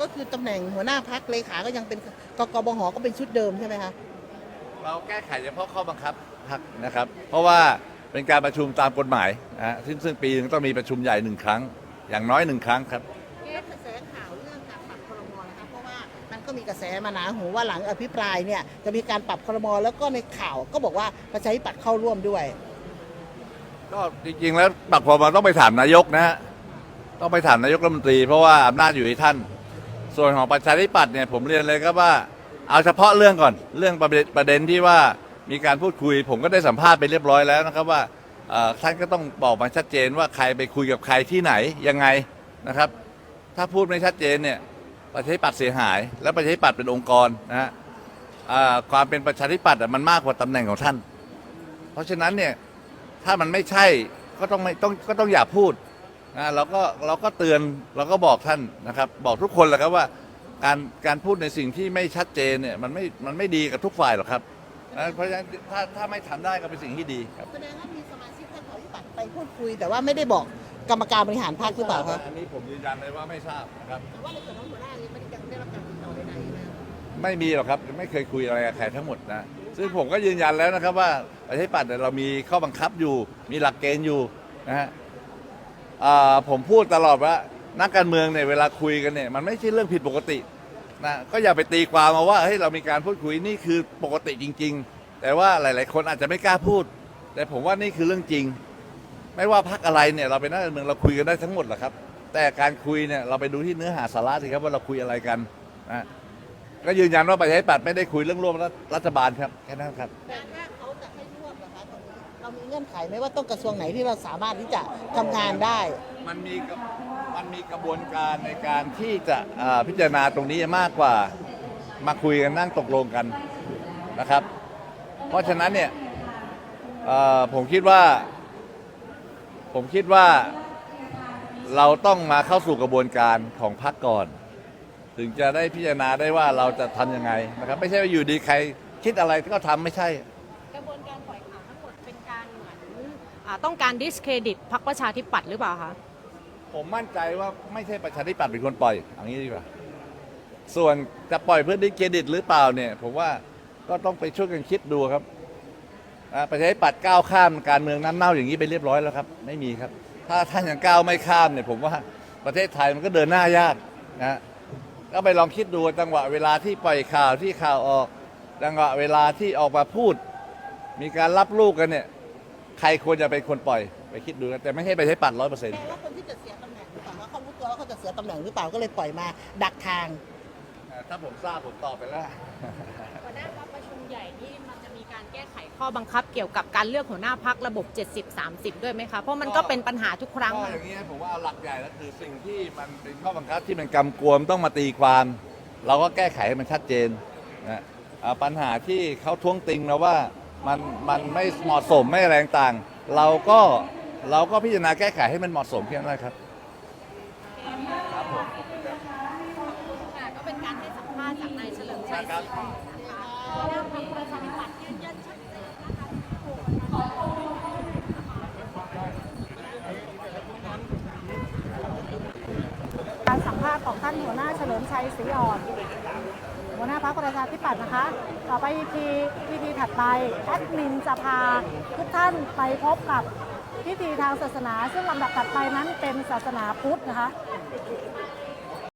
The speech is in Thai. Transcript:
ก็คือตำแหน่งหัวหน้าพักเลขาก็ยังเป็นกกบหก็เป็นชุดเดิมใช่ไหมคะเราแก้ไขเฉพาะข้อบังคับพักนะครับ เพราะว่าเป็นการประชุมตามกฎหมายนะฮะซึ่งซึ่งปีหนึงต้องมีประชุมใหญ่หนึ่งครั้ง อย่างน้อยหนึ่งครั้งครับ แล้วกระแสข่าวเรื่องการปรับครมนะคะเพราะว่ามันก็มีกระแสมาหนาหูว่าหลังอภิปรายเนี่ยจะมีการปรับครมแล้วก็ในข่าวก็บอกว่าประชาธิปัตย์เข้าร่วมด้วย ก็จริงๆแล้วปักพอมาต้องไปถามนายกนะฮะต้องไปถามนายกรัฐมนตรี เพราะว่าอำนาจอยู่ที่ท่าน ส่วนของประชาธิปัตย์เนี่ยผมเรียนเลยครับว่าเอาเฉพาะเรื่องก่อนเรื่องประเด็นประเด็นที่ว่ามีการพูดคุย ผมก็ได้สัมภาษณ์ไปเรียบร้อยแล้วนะครับว่าท่านก็ต้องบอกมาชัดเจนว่าใครไปคุยกับใครที่ไหนยังไงนะครับ ถ้าพูดไม่ชัดเจนเนี่ยประชาธิปัตย์เสียหาย และประชาธิปัตย์เป็นองค์กรนะฮะความเป็นประชาธิปัตย์มันมากกว่าตำแหน่งของท่าน เพราะฉะนั้นเนี่ยถ้ามันไม่ใช่ก็ต้องไม่ต้องก็ต้องอย่าพูด นะเราก็เราก็เตือนเราก็บอกท่านนะครับ บอกทุกคนแหละครับว่าการการพูดในสิ่งที่ไม่ชัดเจนเนี่ยมันไม่มันไม่ดีกับทุกฝ่ายหรอกครับนะเพราะฉะนั้นถ้าถ้าไม่ทำได้ก็เป็นสิ่งที่ดีครับแสดงว่ามีสมาชิกพรรคประชาธิปัตย์ไปพูดคุย แต่ว่าไม่ได้บอกกรรมการบริหารพรรคหรือเปล่าคะอันนี้ผมยืนยันเลยว่าไม่ทราบนะครับ แต่ว่าในส่วนของหัวหน้านี้ไม่ได้ยังได้รับการติดต่อใดๆนะไม่มีหรอกครับไม่เคยคุยอะไรกับใครทั้งหมดนะซึ่งผมก็ยืนยันแล้วนะครับว่าประชาธิปัตย์เนี่ยเรามีข้อบังคับอยู่ มีหลักเกณฑ์อยู่นะฮะ อ่าผมพูดตลอดว่านักการเมืองเนี่ยเวลาคุยกันเนี่ยมันไม่ใช่เรื่องผิดปกตินะก็อย่าไปตีความมาว่าเฮ้ยเรามีการพูดคุยนี่คือปกติจริง ๆ แต่ว่าหลาย ๆ คนอาจจะไม่กล้าพูด แต่ผมว่านี่คือเรื่องจริง ไม่ว่าพักอะไรเนี่ยเราเป็นนักการเมืองเราคุยกันได้ทั้งหมดแหละครับ แต่การคุยเนี่ยเราไปดูที่เนื้อหาสาระสิครับว่าเราคุยอะไรกันนะก็ยืนยันว่าประชาธิปัตย์ไม่ได้คุยเรื่องร่วมรัฐบาลครับแค่นั้นครับ แต่ถ้า งื่อนไขไหมว่าต้องกระทรวงไหนที่เราสามารถที่จะทำงานได้ มันมีกระมันมีกระบวนการในการที่จะอ่าพิจารณาตรงนี้มากกว่ามาคุยกันนั่งตกลงกันนะครับ เพราะฉะนั้นเนี่ยเอ่อผมคิดว่า ผมคิดว่าเราต้องมาเข้าสู่กระบวนการของพรรคก่อน ถึงจะได้พิจารณาได้ว่าเราจะทำยังไงนะครับ ไม่ใช่ว่าอยู่ดีใครคิดอะไรก็ทำไม่ใช่ ข่าวทั้งหมดเป็นการเหมือนอาต้องการดิสเครดิตพรรคประชาธิปัตย์หรือเปล่าคะผมมั่นใจว่าไม่ใช่ประชาธิปัตย์เป็นคนปล่อยอย่างนี้ดีกว่า ส่วนจะปล่อยเพื่อดิสเครดิตหรือเปล่าเนี่ย ผมว่าก็ต้องไปช่วยกันคิดดูครับอ่าประชาธิปัตย์ก้าวข้ามการเมืองน้ำเน่าอย่างนี้ไปเรียบร้อยแล้วครับ ไม่มีครับ ถ้าท่านยังก้าวไม่ข้ามเนี่ย ผมว่าประเทศไทยมันก็เดินหน้ายากนะฮะก็ไปลองคิดดูจังหวะเวลาที่ปล่อยข่าวที่ข่าวออกจังหวะเวลาที่ออกมาพูด มีการรับลูกกันเนี่ย ใครควรจะเป็นคนปล่อยไปคิดดูนะแต่ไม่ใช่ประชาธิปัตย์ร้อยเปอร์เซ็นต์แปลว่าคนที่จะเสียตำแหน่งหรือเปล่าว่าเขารู้ตัวว่าเขาจะเสียตำแหน่งหรือเปล่าก็เลยปล่อยมาดักทาง ถ้าผมทราบผมตอบไปแล้ว หัวหน้าพักประชุมใหญ่นี่มันจะมีการแก้ไขข้อบังคับเกี่ยวกับการเลือกหัวหน้าพักระบบ 70-30 ด้วยไหมคะ เพราะมันก็เป็นปัญหาทุกครั้ง ก็อะอย่างนี้ผมว่าเอาหลักใหญ่แล้วคือสิ่งที่มันเป็นข้อบังคับที่มันกำกวมต้องมาตีความ เราก็แก้ไขให้มันชัดเจนนะอ่าปัญหาที่เขาท้วงติงเราว่า มันมันไม่เหมาะสมไม่แรงต่างเราก็เราก็พิจารณาแก้ไขให้มันเหมาะสมแค่นั้นแหละครับ ค่ะก็เป็นการให้สัมภาษณ์จากนายเฉลิมชัยครับศรีอ่อนนะคะหัวหน้าพรรคประชาธิปัตย์ยืนยันชัดเจนนะคะ การสัมภาษณ์ของท่าน หัวหน้าเฉลิมชัยศรีอ่อนหัวหน้าพรรคประชาธิปัตย์นะคะ ต่อไปทีพิธีถัดไปแอดมินจะพาทุกท่านไปพบกับพิธีทางศาสนา ซึ่งลำดับถัดไปนั้นเป็นศาสนาพุทธนะคะ